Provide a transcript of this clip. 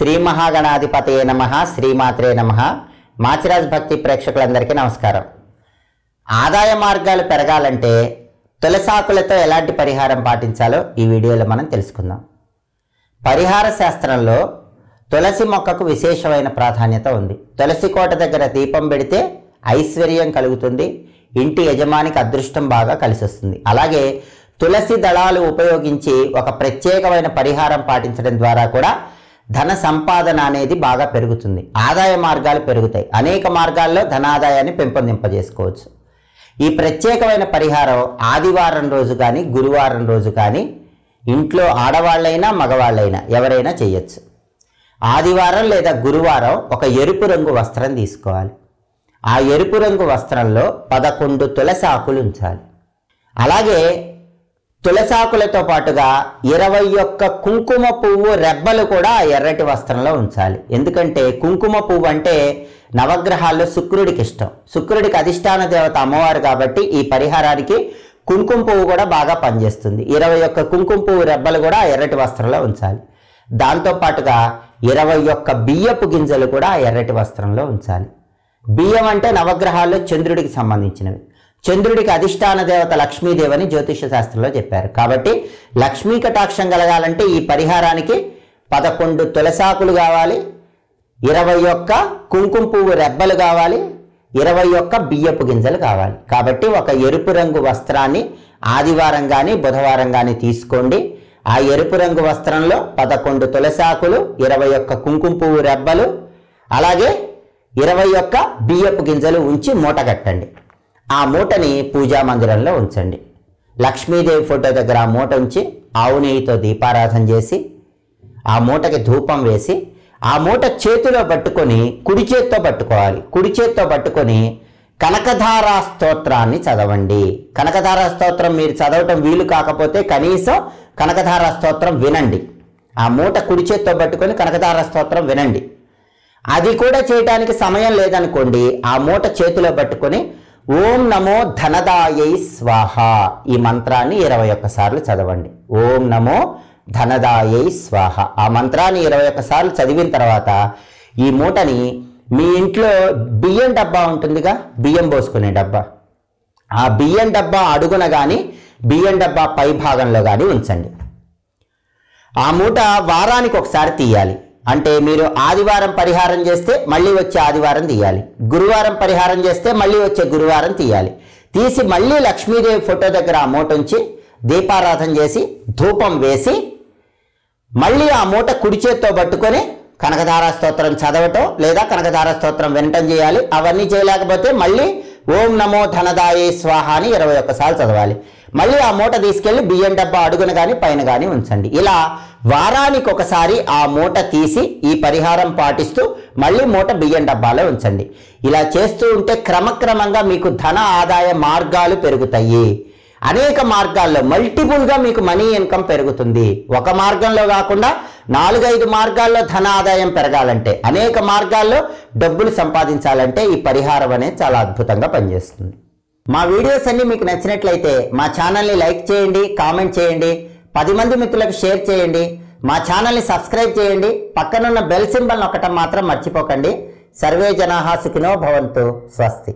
శ్రీ మహాగణాధిపతయే నమ శ్రీమాత్రే నమ. మాచిరాజ్ భక్తి ప్రేక్షకులందరికీ నమస్కారం. ఆదాయ మార్గాలు పెరగాలంటే తులసాకులతో ఎలాంటి పరిహారం పాటించాలో ఈ వీడియోలో మనం తెలుసుకుందాం. పరిహార శాస్త్రంలో తులసి మొక్కకు విశేషమైన ప్రాధాన్యత ఉంది. తులసి కోట దగ్గర దీపం పెడితే ఐశ్వర్యం కలుగుతుంది. ఇంటి యజమానికి అదృష్టం బాగా కలిసి వస్తుంది అలాగే తులసి దళాలు ఉపయోగించి ఒక ప్రత్యేకమైన పరిహారం పాటించడం ద్వారా కూడా ధన సంపాదన అనేది బాగా పెరుగుతుంది. ఆదాయ మార్గాలు పెరుగుతాయి. అనేక మార్గాల్లో ధనాదాయాన్ని పెంపొందింపజేసుకోవచ్చు. ఈ ప్రత్యేకమైన పరిహారం ఆదివారం రోజు కానీ గురువారం రోజు కానీ ఇంట్లో ఆడవాళ్ళైనా మగవాళ్ళైనా ఎవరైనా చేయొచ్చు. ఆదివారం లేదా గురువారం ఒక ఎరుపు రంగు వస్త్రం తీసుకోవాలి. ఆ ఎరుపు రంగు వస్త్రంలో పదకొండు తులసి ఆకులు ఉంచాలి. అలాగే తులసాకులతో పాటుగా ఇరవై ఒక్క కుంకుమ పువ్వు రెబ్బలు కూడా ఎర్రటి వస్త్రంలో ఉంచాలి. ఎందుకంటే కుంకుమ పువ్వు అంటే నవగ్రహాల్లో శుక్రుడికి ఇష్టం. శుక్రుడికి అధిష్టాన దేవత అమ్మవారు కాబట్టి ఈ పరిహారానికి కుంకుమ పువ్వు కూడా బాగా పనిచేస్తుంది. ఇరవై ఒక్క కుంకుమ పువ్వు రెబ్బలు కూడా ఎర్రటి వస్త్రంలో ఉంచాలి. దాంతో పాటుగా ఇరవై ఒక్క బియ్యపు గింజలు కూడా ఎర్రటి వస్త్రంలో ఉంచాలి. బియ్యం అంటే నవగ్రహాల్లో చంద్రుడికి సంబంధించినవి. చంద్రుడికి అధిష్టాన దేవత లక్ష్మీదేవని జ్యోతిష శాస్త్రంలో చెప్పారు. కాబట్టి లక్ష్మీ కటాక్షం కలగాలంటే ఈ పరిహారానికి పదకొండు తులసాకులు కావాలి ఇరవై ఒక్క కుంకుమ పువ్వు రెబ్బలు కావాలి ఇరవై ఒక్క బియ్యపు గింజలు కావాలి. కాబట్టి ఒక ఎరుపు రంగు వస్త్రాన్ని ఆదివారం కానీ బుధవారం కానీ తీసుకోండి. ఆ ఎరుపు రంగు వస్త్రంలో పదకొండు తులసాకులు ఇరవై ఒక్క కుంకుమ పువ్వు రెబ్బలు అలాగే ఇరవై ఒక్క బియ్యపు గింజలు ఉంచి మూట కట్టండి. ఆ మూటని పూజా మందిరంలో ఉంచండి. లక్ష్మీదేవి ఫోటో దగ్గర ఆ మూట ఉంచి ఆవు నెయ్యితో దీపారాధన చేసి ఆ మూటకి ధూపం వేసి ఆ మూట చేతిలో పట్టుకొని కుడి చేత్తో పట్టుకోవాలి. కుడి చేత్తో పట్టుకొని కనకధారా స్తోత్రాన్ని చదవండి. కనకధారా స్తోత్రం మీరు చదవటం వీలు కాకపోతే కనీసం కనకధారా స్తోత్రం వినండి. ఆ మూట కుడి చేత్తో పట్టుకొని కనకధారా స్తోత్రం వినండి. అది కూడా చేయటానికి సమయం లేదనుకోండి ఆ మూట చేతిలో పట్టుకొని ఓం నమో ధనదాయై స్వాహ. ఈ మంత్రాన్ని ఇరవై ఒక్కసార్లు చదవండి. ఓం నమో ధనదాయై స్వాహ. ఆ మంత్రాన్ని ఇరవై ఒక్కసార్లు చదివిన తర్వాత ఈ మూటని మీ ఇంట్లో బియ్యం డబ్బా ఉంటుందిగా? బియ్యం పోసుకునే డబ్బా. ఆ బియ్యం డబ్బా అడుగున కానీ బియ్యం డబ్బా పై భాగంలో కానీ ఉంచండి. ఆ మూట వారానికి ఒకసారి తీయాలి. అంటే మీరు ఆదివారం పరిహారం చేస్తే మళ్ళీ వచ్చే ఆదివారం తీయాలి. గురువారం పరిహారం చేస్తే మళ్ళీ వచ్చే గురువారం తీయాలి. తీసి మళ్ళీ లక్ష్మీదేవి ఫోటో దగ్గర ఆ మూట ఉంచి దీపారాధన చేసి ధూపం వేసి మళ్ళీ ఆ మూట కుడి చేత్తో పట్టుకొని కనకధార స్తోత్రం చదవటం లేదా కనకధార స్తోత్రం వినటం చేయాలి. అవన్నీ చేయలేకపోతే మళ్ళీ ఓం నమో ధనదాయే స్వాహ అని ఇరవై ఒక్కసార్లు చదవాలి. మళ్ళీ ఆ మూట తీసుకెళ్ళి బియ్యం డబ్బా అడుగున కానీ పైన కానీ ఉంచండి. ఇలా వారానికి ఒకసారి ఆ మూట తీసి ఈ పరిహారం పాటిస్తూ మళ్ళీ మూట బియ్యం డబ్బాలో ఉంచండి. ఇలా చేస్తూ ఉంటే క్రమక్రమంగా మీకు ధన ఆదాయ మార్గాలు పెరుగుతాయి. అనేక మార్గాల్లో మల్టిపుల్గా మీకు మనీ ఇన్కమ్ పెరుగుతుంది. ఒక మార్గంలో కాకుండా నాలుగైదు మార్గాల్లో ధన ఆదాయం పెరగాలంటే అనేక మార్గాల్లో డబ్బులు సంపాదించాలంటే ఈ పరిహారం అనేది చాలా అద్భుతంగా పనిచేస్తుంది. మా వీడియోస్ అన్ని మీకు నచ్చినట్లయితే మా ఛానల్ని లైక్ చేయండి కామెంట్ చేయండి పది మంది మిత్రులకు షేర్ చేయండి మా ఛానల్ని సబ్స్క్రైబ్ చేయండి పక్కనున్న బెల్ సింబల్ నొక్కటం మాత్రం మర్చిపోకండి. సర్వే జనాహా సుఖినో భవంతు స్వస్తి.